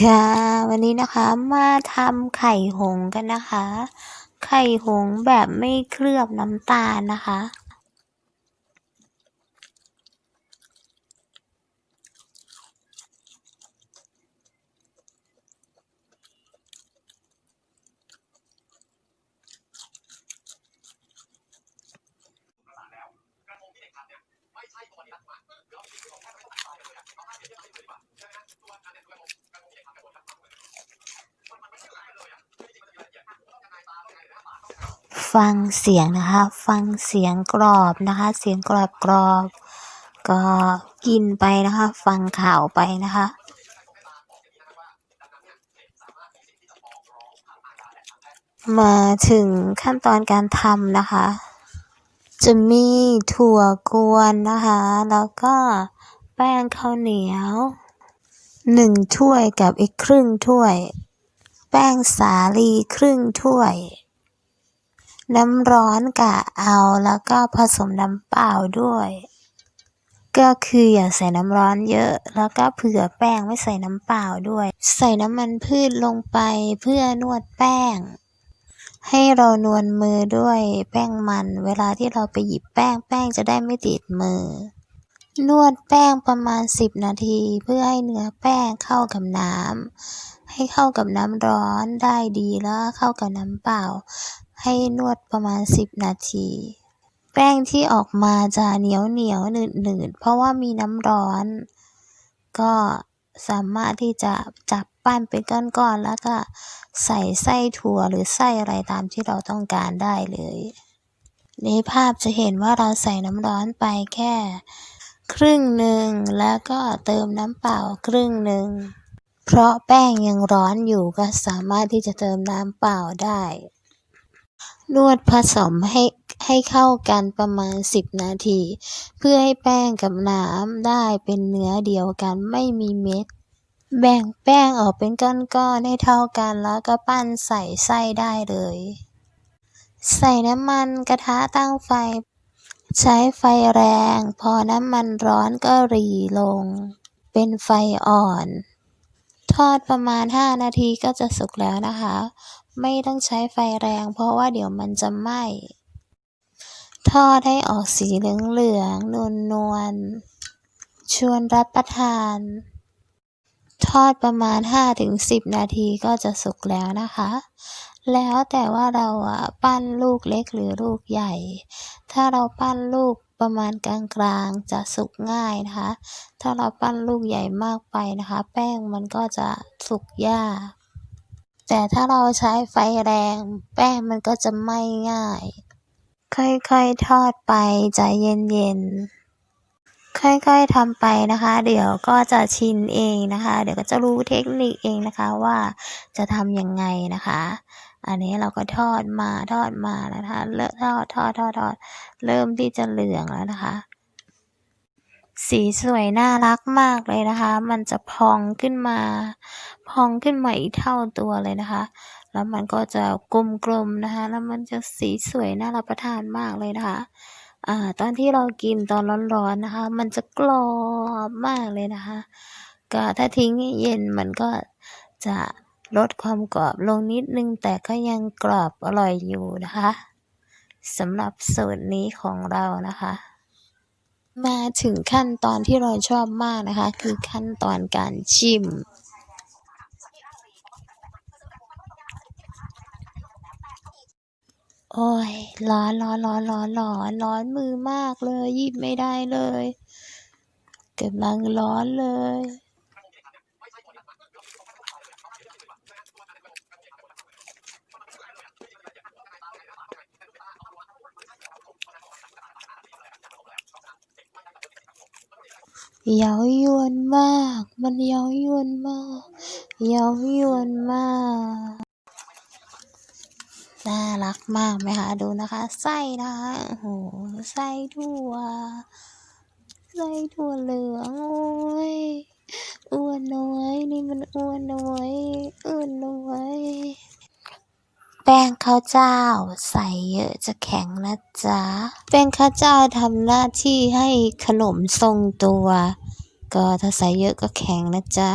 ค่ะ วันนี้นะคะมาทำไข่หงกันนะคะ ไข่หงแบบไม่เคลือบน้ำตาลนะคะ ฟังเสียงนะคะ ฟังเสียงกรอบนะคะ เสียงกรอบกรอบ ก็กินไปนะคะ ฟังข่าวไปนะคะมาถึงขั้นตอนการทำนะคะ จะมีถั่วกวนนะคะ แล้วก็แป้งข้าวเหนียวหนึ่งถ้วยกับอีกครึ่งถ้วย แป้งสาลีครึ่งถ้วย น้ำร้อนกะเอาแล้วก็ผสมน้ำเปล่าด้วย ก็คืออย่าใส่น้ำร้อนเยอะ แล้วก็เผื่อแป้งไม่ใส่น้ำเปล่าด้วย ใส่น้ำมันพืชลงไปเพื่อนวดแป้ง ให้เรานวลมือด้วยแป้งมัน เวลาที่เราไปหยิบแป้งแป้งจะได้ไม่ติดมือนวดแป้งประมาณ 10 นาที เพื่อให้เนื้อแป้งเข้ากับน้ำให้เข้ากับน้ำร้อนได้ดีแล้วเข้ากับน้ำเปล่า ให้นวดประมาณ 10 นาที แป้งที่ออกมาจะเหนียวเหนียวหนืดหนืดเพราะว่ามีน้ำร้อน ก็สามารถที่จะจับปั้นเป็นก้อนๆแล้วก็ใส่ไส้ถั่วหรือไส้อะไรตามที่เราต้องการได้เลย ในภาพจะเห็นว่าเราใส่น้ำร้อนไปแค่ ครึ่งหนึ่งแล้วก็เติมน้ำเปล่าครึ่งหนึ่งเพราะแป้งยังร้อนอยู่ก็สามารถที่จะเติมน้ำเปล่าได้ นวดผสมให้ให้เข้ากันประมาณ10นาที เพื่อให้แป้งกับน้ำได้เป็นเนื้อเดียวกันไม่มีเม็ด แบ่งแป้งออกเป็นก้อนๆให้เท่ากันแล้วก็ปั้นใส่ไส้ได้เลย ใส่น้ำมันกระทะตั้งไฟ ใช้ไฟแรง พอน้ำมันร้อนก็หรี่ลง เป็นไฟอ่อน ทอดประมาณ 5 นาทีก็จะสุกแล้วนะคะ ไม่ต้องใช้ไฟแรง เพราะว่าเดี๋ยวมันจะไหม้ทอดให้ออกสีเหลืองๆนวลๆชวนรับประทาน ทอดประมาณ 5-10 นาทีก็จะสุกแล้วนะคะ แล้วแต่ว่าเราอะปั้นลูกเล็กหรือลูกใหญ่ ถ้าเราปั้นลูกประมาณกลางๆจะสุกง่ายนะคะ ถ้าเราปั้นลูกใหญ่มากไปนะคะ แป้งมันก็จะสุกยาก แต่ถ้าเราใช้ไฟแรง แป้งมันก็จะไหม้ง่าย ค่อยๆทอดไปใจเย็นๆ ค่อยๆทำไปนะคะ เดี๋ยวก็จะชินเองนะคะ เดี๋ยวก็จะรู้เทคนิคเองนะคะว่าจะทำยังไงนะคะ อันนี้เราก็ทอดมาทอดมานะคะเลอะทอดทอดทอดทอดเริ่มที่จะเหลืองแล้วนะคะ สีสวยน่ารักมากเลยนะคะ มันจะพองขึ้นมา พองขึ้นมาอีกเท่าตัวเลยนะคะ แล้วมันก็จะกลมๆนะคะ แล้วมันจะสีสวยน่ารับประทานมากเลยนะคะอ่าตอนที่เรากินตอนร้อนๆนะคะ มันจะกรอบมากเลยนะคะ ก็ถ้าทิ้งให้เย็นมันก็จะลดความกรอบลงนิดนึง แต่ก็ยังกรอบอร่อยอยู่นะคะสำหรับสูตรนี้ของเรานะคะ มาถึงขั้นตอนที่เราชอบมากนะคะ คือขั้นตอนการชิม โอ้ยร้อนร้อนร้อนร้อนร้อนร้อนมือมากเลยหยิบไม่ได้เลยกำลังร้อนเลย เย้ายวนมาก มันเย้ายวนมาก เย้ายวนมาก น่ารักมากไหมคะ ดูนะคะ ไส้นะคะโอ้โห ไส้ถั่ว ไส้ถั่วเหลือง โอ้ย อ้วนน้อย นี่มันอ้วนน้อยอ้วนน้อย แป้งข้าวเจ้า ใส่เยอะจะแข็งนะจ๊ะ แป้งข้าวเจ้าทำหน้าที่ให้ขนมทรงตัว ก็ถ้าใส่เยอะก็แข็งนะจ๊ะ